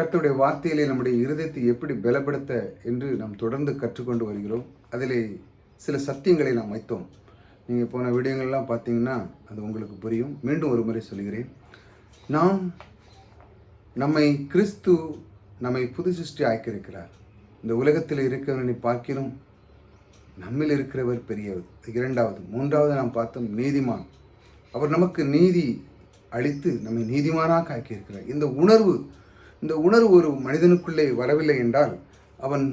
கர்த்தருடைய வார்த்தையிலே நம்முடைய இருதயத்தை எப்படி பலப்படுத்த என்று நாம் தொடர்ந்து கற்றுக்கொண்டு வருகிறோம். அதிலே சில சத்தியங்களை நாம் வைத்தோம். நீங்கள் போன விடயங்கள்லாம் பார்த்தீங்கன்னா அது உங்களுக்கு புரியும். மீண்டும் ஒரு முறை சொல்கிறேன் நாம் நம்மை கிறிஸ்து நம்மை புது சிருஷ்டி ஆக்கியிருக்கிறார். இந்த உலகத்தில் இருக்கிறவனை பார்க்கிலும் நம்மில் இருக்கிறவர் பெரியவர். இரண்டாவது. மூன்றாவது நாம் பார்த்தோம் நீதிமான். அவர் நமக்கு நீதி அளித்து நம்மை நீதிமானாக ஆக்கியிருக்கிறார். இந்த உணர்வு இந்த உணர்வு ஒரு மனிதனுக்குள்ளே வரவில்லை என்றால் அவன்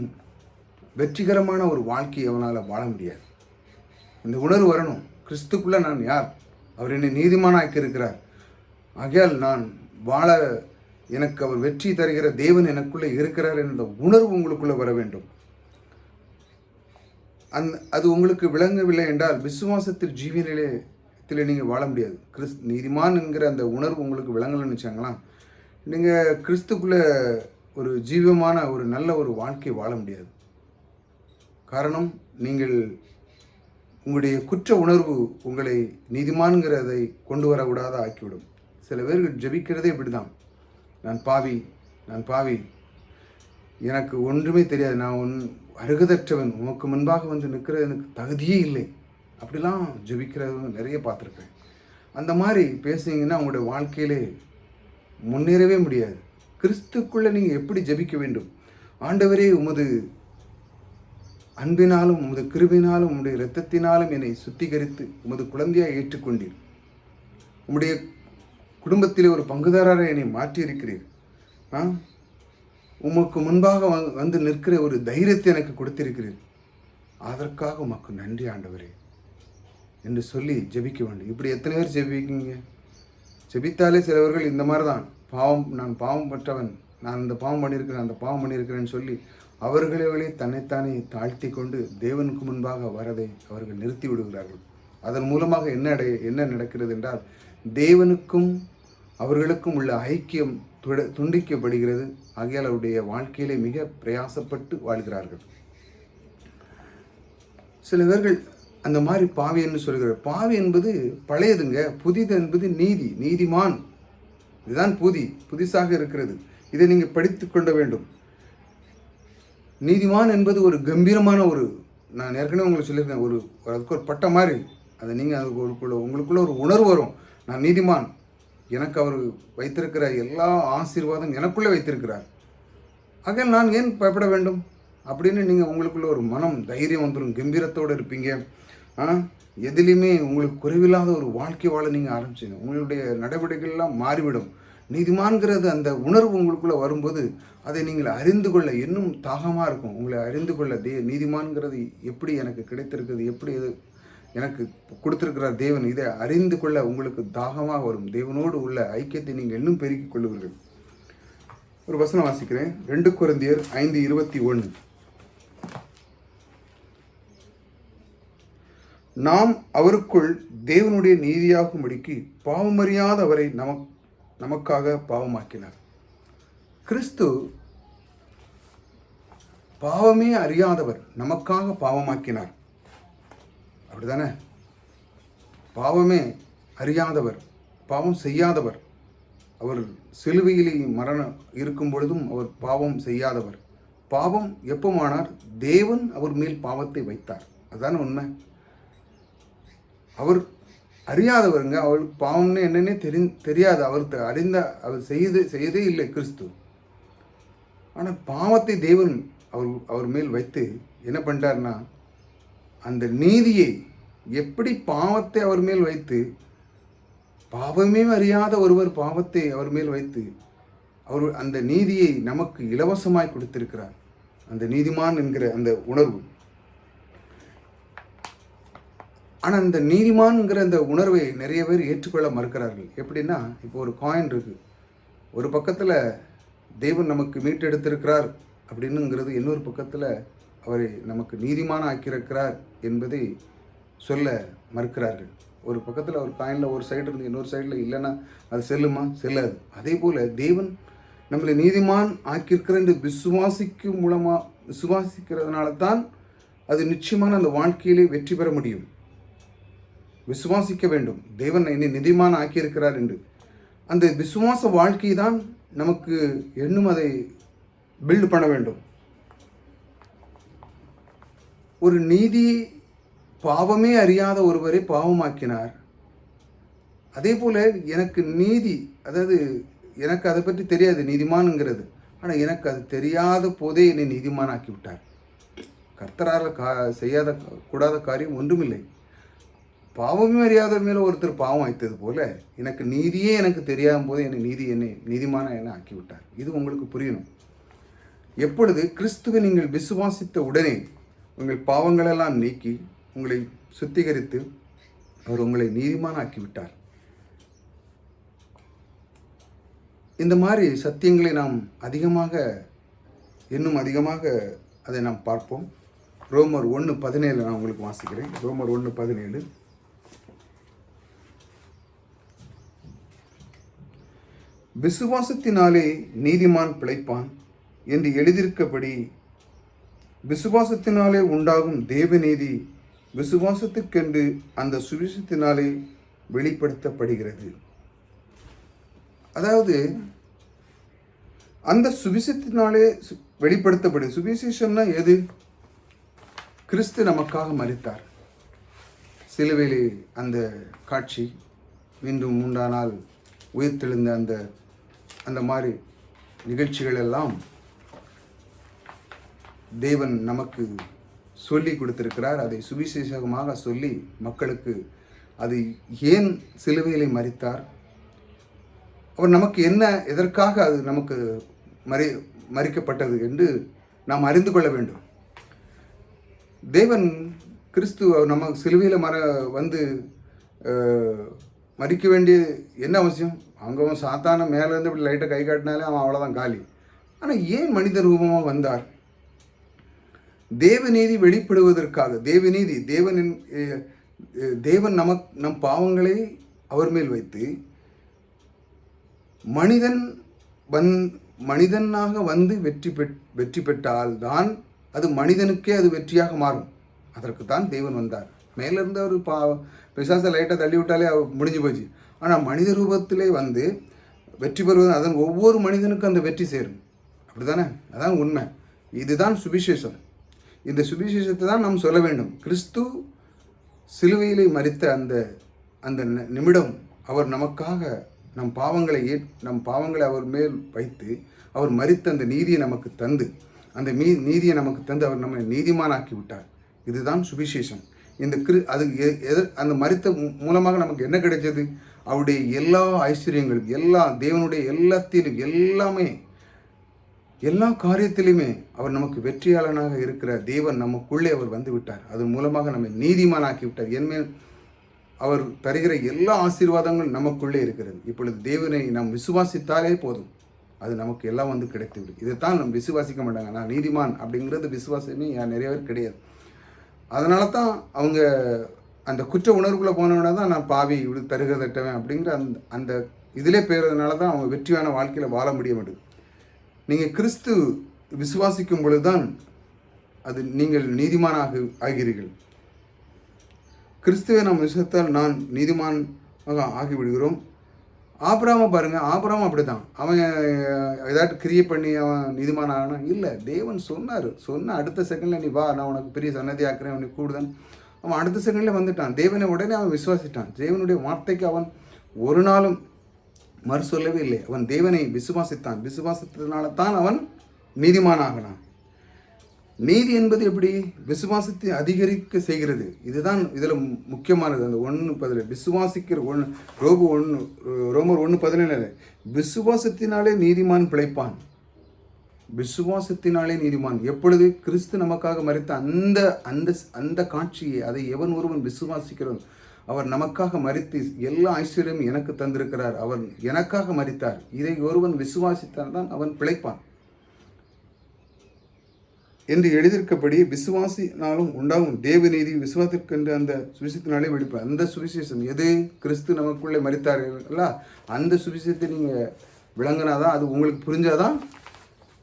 வெற்றிகரமான ஒரு வாழ்க்கையை அவனால் வாழ முடியாது. இந்த உணர்வு வரணும். கிறிஸ்துக்குள்ளே நான் யார்? அவர் என்னை நீதிமானாக்கி இருக்கிறார். ஆகையால் நான் வாழ எனக்கு அவர் வெற்றி தருகிற தேவன் எனக்குள்ளே இருக்கிறார் என்ற உணர்வு உங்களுக்குள்ளே வர வேண்டும். அந் அது உங்களுக்கு விளங்கவில்லை என்றால் விசுவாசத்தில் ஜீவனிலே நிலையத்தில் நீங்கள் வாழ முடியாது. கிறிஸ் நீதிமான் என்கிற அந்த உணர்வு உங்களுக்கு விளங்கலைன்னு வச்சாங்களா நீங்கள் கிறிஸ்துக்குள்ளே ஒரு ஜீவமான ஒரு நல்ல ஒரு வாழ்க்கை வாழ முடியாது. காரணம் நீங்கள் உங்களுடைய குற்ற உணர்வு உங்களை நீதிமான்கிறதை கொண்டு வரக்கூடாத ஆக்கிவிடும். சில பேர்கள் ஜெபிக்கிறதே இப்படிதான். நான் பாவி நான் பாவி. எனக்கு ஒன்றுமே தெரியாது. நான் உன் அருகதற்றவன். உனக்கு முன்பாக வந்து நிற்கிறது எனக்கு தகுதியே இல்லை. அப்படிலாம் ஜெபிக்கிறவங்க நிறைய பார்த்துருக்கேன். அந்த மாதிரி பேசுனீங்கன்னா உங்களுடைய வாழ்க்கையிலே முன்னேறவே முடியாது. கிறிஸ்துக்குள்ளே நீங்கள் எப்படி ஜெபிக்க வேண்டும்? ஆண்டவரே உமது அன்பினாலும் உமது கிருபினாலும் உம்முடைய இரத்தத்தினாலும் என்னை சுத்திகரித்து உமது குழந்தையாக ஏற்றுக்கொண்டீர். உம்முடைய குடும்பத்திலே ஒரு பங்குதாரராக என்னை மாற்றியிருக்கிறீர். ஆ? உமக்கு முன்பாக வந்து நிற்கிற ஒரு தைரியத்தை எனக்கு கொடுத்திருக்கிறீர். அதற்காக உமக்கு நன்றி ஆண்டவரே என்று சொல்லி ஜெபிக்க வேண்டும். இப்படி எத்தனை பேர் ஜெபிக்கீங்க ஜெபித்தாலே சிலவர்கள் இந்த மாதிரி தான் பாவம் நான் பாவம் பட்டவன் நான் இந்த பாவம் பண்ணியிருக்கிறேன் அந்த பாவம் பண்ணியிருக்கிறேன்னு சொல்லி அவர்களே தன்னைத்தானே தாழ்த்தி கொண்டு தேவனுக்கு முன்பாக வரதை அவர்கள் நிறுத்தி விடுகிறார்கள். அதன் மூலமாக என்ன அடைய என்ன நடக்கிறது என்றால் தேவனுக்கும் அவர்களுக்கும் உள்ள ஐக்கியம் துட- துண்டிக்கப்படுகிறது. ஆகையால் அவருடைய வாழ்க்கையிலே மிக பிரயாசப்பட்டு வாழ்கிறார்கள். சில பேர்கள் அந்த மாதிரி பாவி என்று சொல்கிறார் பாவி என்பது பழையதுங்க புதிது என்பது நீதி நீதிமான். இதுதான் புதி புதிசாக இருக்கிறது. இதை நீங்கள் படித்து கொள்ள வேண்டும். நீதிமான் என்பது ஒரு கம்பீரமான ஒரு நான் ஏற்கனவே உங்களுக்கு சொல்லியிருக்கேன் ஒரு அதுக்கு ஒரு பட்டம் மாதிரி. அதை நீங்கள் அதுக்கு உங்களுக்குள்ளே உங்களுக்குள்ள ஒரு உணர்வு வரும். நான் நீதிமான். எனக்கு அவர் வைத்திருக்கிற எல்லா ஆசீர்வாதம் எனக்குள்ளே வைத்திருக்கிறார். ஆக நான் ஏன் பயப்பட வேண்டும்? அப்படின்னு நீங்கள் உங்களுக்குள்ள ஒரு மனம் தைரியம் வந்துடும் கம்பீரத்தோடு இருப்பீங்க. எதிலையுமே உங்களுக்கு குறைவில்லாத ஒரு வாழ்க்கை வாழ நீங்கள் ஆரம்பிச்சிங்க. உங்களுடைய நடவடிக்கைகள்லாம் மாறிவிடும். நீதிமான்கிறது அந்த உணர்வு உங்களுக்குள்ளே வரும்போது அதை நீங்கள் அறிந்து கொள்ள இன்னும் தாகமாக இருக்கும். உங்களை அறிந்து கொள்ள தே நீதிமான்கிறது எப்படி எனக்கு கிடைத்திருக்குது எப்படி இது எனக்கு கொடுத்திருக்கிறார் தேவன் இதை அறிந்து கொள்ள உங்களுக்கு தாகமாக வரும். தேவனோடு உள்ள ஐக்கியத்தை நீங்கள் இன்னும் பெருக்கிக் கொள்ளுவீர்கள். ஒரு வசனம் வாசிக்கிறேன். ரெண்டு குழந்தையர் ஐந்து இருபத்தி ஒன்று. நாம் அவருக்குள் தேவனுடைய நீதியாகும்படிக்கு பாவமறியாத அவரை நமக் நமக்காக பாவமாக்கினார். கிறிஸ்து பாவமே அறியாதவர் நமக்காக பாவமாக்கினார். அப்படிதானே பாவமே அறியாதவர் பாவம் செய்யாதவர். அவர் சிலுவையிலே மரணம் இருக்கும் பொழுதும் அவர் பாவம் செய்யாதவர். பாவம் எப்போமானார்? தேவன் அவர் மேல் பாவத்தை வைத்தார். அதுதானே உண்மை? அவர் அறியாதவருங்க. அவருக்கு பாவம்னு என்னன்னே தெரி தெரியாது. அவருக்கு அறிந்த அவர் செய்து செய்யதே இல்லை கிறிஸ்து. ஆனால் பாவத்தை தேவன் அவர் அவர் மேல் வைத்து என்ன பண்ணிட்டார்னா அந்த நீதியை எப்படி பாவத்தை அவர் மேல் வைத்து பாவமே அறியாத ஒருவர் பாவத்தை அவர் மேல் வைத்து அவர் அந்த நீதியை நமக்கு இலவசமாய் கொடுத்திருக்கிறார். அந்த நீதிமான் என்கிற அந்த உணர்வு. ஆனால் இந்த நீதிமான்ங்கிற அந்த உணர்வை நிறைய பேர் ஏற்றுக்கொள்ள மறுக்கிறார்கள். எப்படின்னா இப்போ ஒரு காயின் இருக்குது ஒரு பக்கத்தில் தேவன் நமக்கு மீட்டெடுத்திருக்கிறார் அப்படின்னுங்கிறது இன்னொரு பக்கத்தில் அவரை நமக்கு நீதிமான ஆக்கியிருக்கிறார் என்பதை சொல்ல மறுக்கிறார்கள். ஒரு பக்கத்தில் ஒரு காயினில் ஒரு சைடு இருந்து இன்னொரு சைடில் இல்லைன்னா அது செல்லுமா? செல்லாது. அதே போல் தேவன் நம்மளை நீதிமான் ஆக்கியிருக்கிற என்று விசுவாசிக்கும் மூலமாக விசுவாசிக்கிறதுனால தான் அது நிச்சயமான அந்த வாழ்க்கையிலே வெற்றி பெற முடியும். விசுவாசிக்க வேண்டும். தேவன் என்னை நிதிமான் ஆக்கியிருக்கிறார் என்று. அந்த விசுவாச வாழ்க்கை தான் நமக்கு இன்னும் அதை பில்ட் பண்ண வேண்டும். ஒரு நீதி பாவமே அறியாத ஒருவரை பாவமாக்கினார். அதே போல் எனக்கு நீதி அதாவது எனக்கு அதை பற்றி தெரியாது நீதிமானுங்கிறது. ஆனால் எனக்கு அது தெரியாத போதே என்னை நீதிமானாக்கி விட்டார் கர்த்தரால் கா செய்யாத கூடாத காரியம் ஒன்றுமில்லை. பாவமே அறியாதவர் மேலே ஒருத்தர் பாவம் வைத்தது போல எனக்கு நீதியே எனக்கு தெரியாத போது என்னை நீதி என்னை நீதிமான என ஆக்கிவிட்டார். இது உங்களுக்கு புரியணும். எப்பொழுது கிறிஸ்துவை நீங்கள் விசுவாசித்த உடனே உங்கள் பாவங்களெல்லாம் நீக்கி உங்களை சுத்திகரித்து அவர் உங்களை நீதிமான ஆக்கி விட்டார் இந்த மாதிரி சத்தியங்களை நாம் அதிகமாக இன்னும் அதிகமாக அதை நாம் பார்ப்போம். ரோமர் ஒன்று பதினேழு நான் உங்களுக்கு வாசிக்கிறேன். ரோமர் ஒன்று பதினேழு. விசுவாசத்தினாலே நீதிமான் பிழைப்பான் என்று எழுதியிருக்கபடி விசுவாசத்தினாலே உண்டாகும் தேவநீதி விசுவாசத்துக்கென்று அந்த சுவிசத்தினாலே வெளிப்படுத்தப்படுகிறது. அதாவது அந்த சுவிசத்தினாலே வெளிப்படுத்தப்படுது சுவிசேஷம்னா எது? கிறிஸ்து நமக்காக மறித்தார் சிலுவையிலே அந்த காட்சி மீண்டும் உண்டானால் உயிர்த்தெழுந்த அந்த அந்த மாதிரி நிகழ்ச்சிகள் எல்லாம் தேவன் நமக்கு சொல்லி கொடுத்திருக்கிறார். அதை சுவிசேஷமாக சொல்லி மக்களுக்கு அது ஏன் சிலுவையிலே மறித்தார்? அவர் நமக்கு என்ன எதற்காக அது நமக்கு மறி மறிக்கப்பட்டது என்று நாம் அறிந்து கொள்ள வேண்டும். தேவன் கிறிஸ்து நம்ம சிலுவையில் மர வந்து மறிக்க வேண்டிய என்ன அவசியம்? அவங்க அவன் சாத்தான மேலேருந்து இப்படி லைட்டை கை காட்டினாலே அவன் அவ்வளோதான் காலி. ஆனால் ஏன் மனித ரூபமாக வந்தார்? தேவநீதி வெளிப்படுவதற்காக தேவநீதி தேவனின் தேவன் நமக் நம் பாவங்களை அவர் மேல் வைத்து மனிதன் வந் மனிதனாக வந்து வெற்றி பெற் வெற்றி பெற்றால் தான் அது மனிதனுக்கே அது வெற்றியாக மாறும். அதற்கு தான் தேவன் வந்தார். மேலிருந்து அவர் பா பிசாசை லைட்டாக தள்ளி விட்டாலே அவர் முடிஞ்சு போச்சு. ஆனால் மனித ரூபத்திலே வந்து வெற்றி பெறுவது அதன் ஒவ்வொரு மனிதனுக்கும் அந்த வெற்றி சேரும். அப்படிதானே அதான் உண்மை. இதுதான் சுவிசேஷம். இந்த சுவிசேஷத்தை தான் நாம் சொல்ல வேண்டும். கிறிஸ்து சிலுவையிலே மறித்த அந்த அந்த நிமிடம் அவர் நமக்காக நம் பாவங்களை ஏ நம் பாவங்களை அவர் மேல் வைத்து அவர் மறித்த அந்த நீதியை நமக்கு தந்து அந்த மீ நீதியை நமக்கு தந்து அவர் நம்மை நீதிமானாக்கி விட்டார் இதுதான் சுவிசேஷம். இந்த கிரு அது எ- எது- அந்த மறித்த மூலமாக நமக்கு என்ன கிடைச்சது? அவருடைய எல்லா ஐஸ்வர்யங்களும் எல்லா தேவனுடைய எல்லாத்திலும் எல்லாமே எல்லா காரியத்திலுமே அவர் நமக்கு வெற்றியாளனாக இருக்கிற தேவன் நமக்குள்ளே அவர் வந்து விட்டார். அதன் மூலமாக நம்மை நீதிமானாக்கி விட்டார் என்மேல் அவர் தருகிற எல்லா ஆசீர்வாதங்களும் நமக்குள்ளே இருக்கிறது. இப்பொழுது தேவனை நாம் விசுவாசித்தாலே போதும். அது நமக்கு எல்லாம் வந்து கிடைத்துவிடும். இதைத்தான் நம்ம விசுவாசிக்க மாட்டாங்க. நான் நீதிமான் அப்படிங்கிறது விசுவாசமே நிறைய பேர் கிடையாது. அதனால தான் அவங்க அந்த குற்ற உணர்வுக்குள்ளே போனவன தான் நான் பாவி இப்படி தருகிறதட்டவன் அப்படிங்கிற அந்த அந்த இதிலே போகிறதுனால தான் அவங்க வெற்றியான வாழ்க்கையில் வாழ முடிய மாட்டேங்குது. நீங்கள் கிறிஸ்து விசுவாசிக்கும் பொழுதுதான் அது நீங்கள் நீதிமானாக ஆகிறீர்கள். கிறிஸ்துவை நாம் விசுவத்தால் நான் நீதிமான் ஆகிவிடுகிறோம். ஆபிராம பாருங்க அப்படி அப்படிதான் அவன் ஏதாட்டு கிரியை பண்ணி அவன் நீதிமான் ஆனா இல்லை தேவன் சொன்னார். சொன்ன அடுத்த செகண்டில் நீ வா நான் உனக்கு பெரிய சன்னதி ஆக்குறேன் உனக்கு கூடுதன் அவன் அடுத்த செகண்டில் வந்துட்டான். தேவனை உடனே அவன் விசுவாசிட்டான். தேவனுடைய வார்த்தைக்கு அவன் ஒரு நாளும் மறு சொல்லவே இல்லை. அவன் தேவனை விசுவாசித்தான். விசுவாசித்ததுனால தான் அவன் நீதிமானாகினான் நீதி என்பது எப்படி? விசுவாசத்தை அதிகரிக்க செய்கிறது. இதுதான் இதில் முக்கியமானது. அந்த ஒன்று பதில் விசுவாசிக்கிற ஒன்று ரோபு ஒன்று ரோமர் ஒன்று பதினேழு. விசுவாசத்தினாலே நீதிமான் பிழைப்பான். விசுவாசத்தினாலே நீதிமான். எப்பொழுது கிறிஸ்து நமக்காக மறித்த அந்த அந்த அந்த காட்சியை அதை எவன் ஒருவன் விசுவாசிக்கிறோம் அவர் நமக்காக மறித்து எல்லா ஐஸ்வர்யம் எனக்கு தந்திருக்கிறார். அவர் எனக்காக மறித்தார் இதை ஒருவன் விசுவாசித்தால் தான் அவன் பிழைப்பான். என்று எழுதியிருக்கபடி விசுவாசினாலும் உண்டாகும். தேவநீதி விசுவாசத்திற்கென்று அந்த சுவிசேஷத்தினாலே வெடிப்பார் அந்த சுவிசேஷம் எது? கிறிஸ்து நமக்குள்ளே மறித்தார்களா அந்த சுவிசேஷத்தை நீங்கள் விளங்கினாதான் அது உங்களுக்கு புரிஞ்சாதான்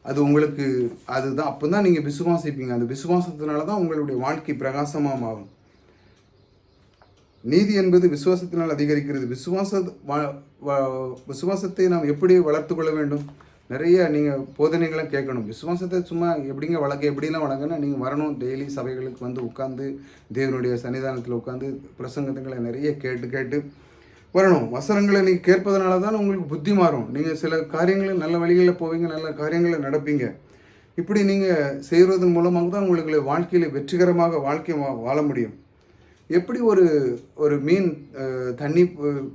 அது உங்களுக்கு அதுதான். அப்போ தான் நீங்கள் விசுவாசிப்பீங்க. அந்த விசுவாசத்தினால தான் உங்களுடைய வாழ்க்கை பிரகாசமாக ஆகும் நீதி என்பது விசுவாசத்தினால் அதிகரிக்கிறது. விசுவாச வா விசுவாசத்தை நாம் எப்படி வளர்த்து கொள்ள வேண்டும்? நிறைய நீங்கள் போதனைகளை கேட்கணும். விசுவாசத்தை சும்மா எப்படிங்க வளர்க்க எப்படிலாம் வளர்க்கணும் நீங்கள் வரணும். டெய்லி சபைகளுக்கு வந்து உட்காந்து தேவனுடைய சன்னிதானத்தில் உட்காந்து பிரசங்கங்களை நிறைய கேட்டு கேட்டு வரணும். வசனங்களை நீங்கள் கேட்பதனால தான் உங்களுக்கு புத்தி மாறும். நீங்கள் சில காரியங்களை நல்ல வழிகளில் போவீங்க நல்ல காரியங்களை நடப்பீங்க. இப்படி நீங்கள் செய்கிறதன் மூலமாக தான் உங்களுக்கு வாழ்க்கையில் வெற்றிகரமாக வாழ்க்கை வா- வாழ முடியும். எப்படி ஒரு ஒரு மீன் தண்ணி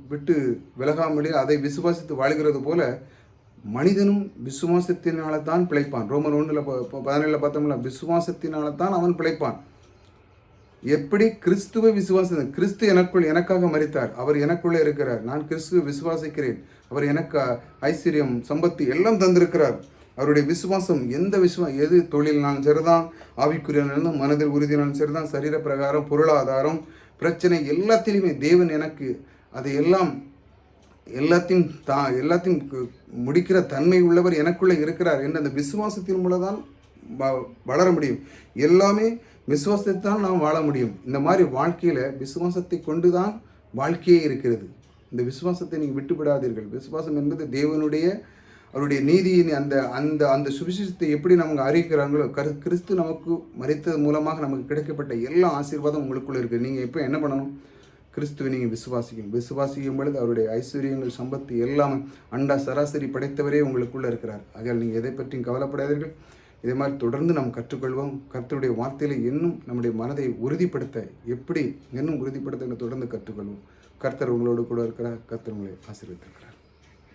விட்டு விலகாமலே அதை விசுவாசித்து வாழ்கிறது போல மனிதனும் விசுவாசத்தினால தான் பிழைப்பான். ரோமர் ஒன்றில் பதினேழில் பார்த்தோம்ல விசுவாசத்தினால தான் அவன் பிழைப்பான். எப்படி கிறிஸ்துவ விசுவாசம் கிறிஸ்து எனக்குள் எனக்காக மறித்தார் அவர் எனக்குள்ளே இருக்கிறார். நான் கிறிஸ்துவ விசுவாசிக்கிறேன். அவர் எனக்கு ஐஸ்வர்யம் சம்பத்து எல்லாம் தந்திருக்கிறார். அவருடைய விசுவாசம் எந்த விசுவா எது தொழில்னாலும் சரிதான் ஆவிக்குரியனாலும் மனதில் உறுதினாலும் சரிதான் சரீர பிரகாரம் பொருளாதாரம் பிரச்சனை எல்லாத்திலையுமே தேவன் எனக்கு அதை எல்லாம் எல்லாத்தையும் தா எல்லாத்தையும் முடிக்கிற தன்மை உள்ளவர் எனக்குள்ளே இருக்கிறார். என்ற அந்த விசுவாசத்தின் மூலம் தான் வ- வளர முடியும். எல்லாமே விசுவாசத்தை தான் நாம் வாழ முடியும். இந்த மாதிரி வாழ்க்கையில் விசுவாசத்தை கொண்டு தான் வாழ்க்கையே இருக்கிறது. இந்த விசுவாசத்தை நீங்கள் விட்டுவிடாதீர்கள். விசுவாசம் என்பது தேவனுடைய அவருடைய நீதியின் அந்த அந்த அந்த சுவிசேஷத்தை எப்படி நமக்கு அறிவிக்கிறாங்களோ கரு கிறிஸ்து நமக்கு மறித்தது மூலமாக நமக்கு கிடைக்கப்பட்ட எல்லா ஆசீர்வாதம் உங்களுக்குள்ளே இருக்குது நீங்கள் இப்போ என்ன பண்ணணும்? கிறிஸ்துவை நீங்கள் விசுவாசிக்கும் விசுவாசிக்கும் பொழுது அவருடைய ஐஸ்வர்யங்கள் சம்பத்து எல்லாமே அண்டா சராசரி படைத்தவரே உங்களுக்குள்ளே இருக்கிறார். ஆகையால் நீங்கள் எதை பற்றியும் கவலைப்படாதீர்கள். இதே மாதிரி தொடர்ந்து நாம் கற்றுக்கொள்வோம். கர்த்தருடைய வார்த்தையில் இன்னும் நம்முடைய மனதை உறுதிப்படுத்த எப்படி இன்னும் உறுதிப்படுத்த தொடர்ந்து கற்றுக்கொள்வோம். கர்த்தர் உங்களோடு கூட இருக்கிறார். கர்த்தர் உங்களை ஆசீர்வித்திருக்கிறார்